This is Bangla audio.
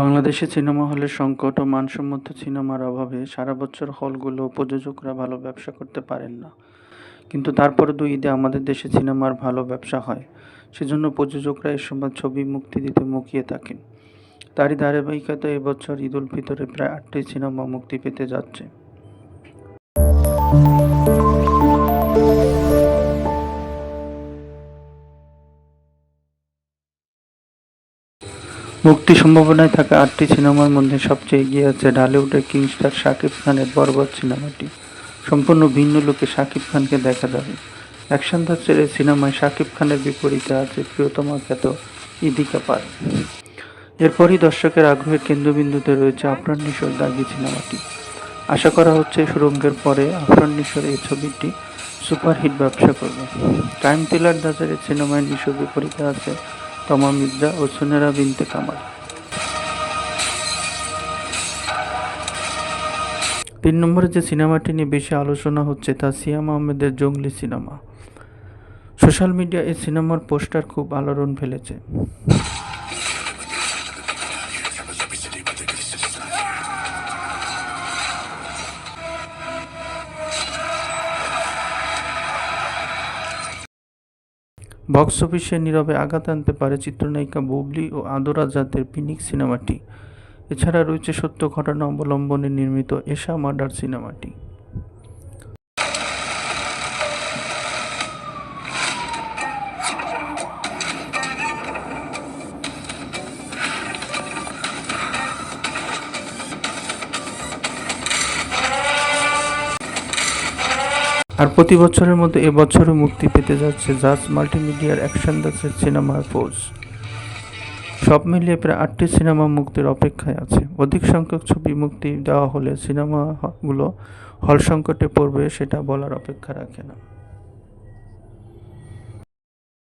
বাংলাদেশে সিনেমা হলের সংকট ও মানসম্মত সিনেমার অভাবে সারা বছর হলগুলো প্রযোজকরা ভালো ব্যবসা করতে পারেন না। কিন্তু তারপর দুই ঈদে আমাদের দেশে সিনেমার ভালো ব্যবসা হয়। সেজন্য প্রযোজকরা এ সময় ছবি মুক্তি দিতে মুখিয়ে থাকেন। তারই ধারাবাহিকতা এবছর ঈদ উল ফিতরে প্রায় আটটি সিনেমা মুক্তি পেতে যাচ্ছে। মুক্তি সম্ভাবনায় থাকা আটটি সিনেমার মধ্যে সবচেয়ে এগিয়ে আছে ঢালিউডের কিংস্টার শাকিব খানের বরবাদ সিনেমাটি। সম্পূর্ণ ভিন্ন লোকে শাকিব খানকে দেখা যাবে। অ্যাকশন ধাঁচের এই সিনেমায় শাকিব খানের বিপরীতে আছে প্রিয়তমা খ্যাত ইদিকা পাল। এরপরই দর্শকের আগ্রহের কেন্দ্রবিন্দুতে রয়েছে আফরান নিশোর দাগি সিনেমাটি। আশা করা হচ্ছে সুরঙ্গের পরে আফরান নিশোর এই ছবিটি সুপারহিট ব্যবসা করবে। টাইম ধাঁচের এই সিনেমায় নিশোর বিপরীতে আছে তমা মির্জা ও সুনেরা বিনতে কামাল। তিন নম্বরে যে সিনেমাটি নিয়ে বেশি আলোচনা হচ্ছে, তা সিয়াম আহমেদের জঙ্গলি সিনেমা। সোশ্যাল মিডিয়া এই সিনেমার পোস্টার খুব আলোড়ন ফেলেছে। বক্স অফিসে নীরবে আঘাত আনতে পারে চিত্রনায়িকা বুবলি ও আদোরা জাতের পিনিক সিনেমাটি। এছাড়া রয়েছে সত্য ঘটনা অবলম্বনে নির্মিত এশা মার্ডার সিনেমাটি। আর প্রতি বছরের মধ্যে এবছরও মুক্তি পেতে যাচ্ছে জাজ মাল্টিমিডিয়ার অ্যাকশন দাসের সিনেমার পোজ সব মিলিয়ে প্রায় আটটি সিনেমা মুক্তির অপেক্ষায় আছে। অধিক সংখ্যক ছবি মুক্তি দেওয়া হলে সিনেমাগুলো হল সংকটে পড়বে সেটা বলার অপেক্ষা রাখে না।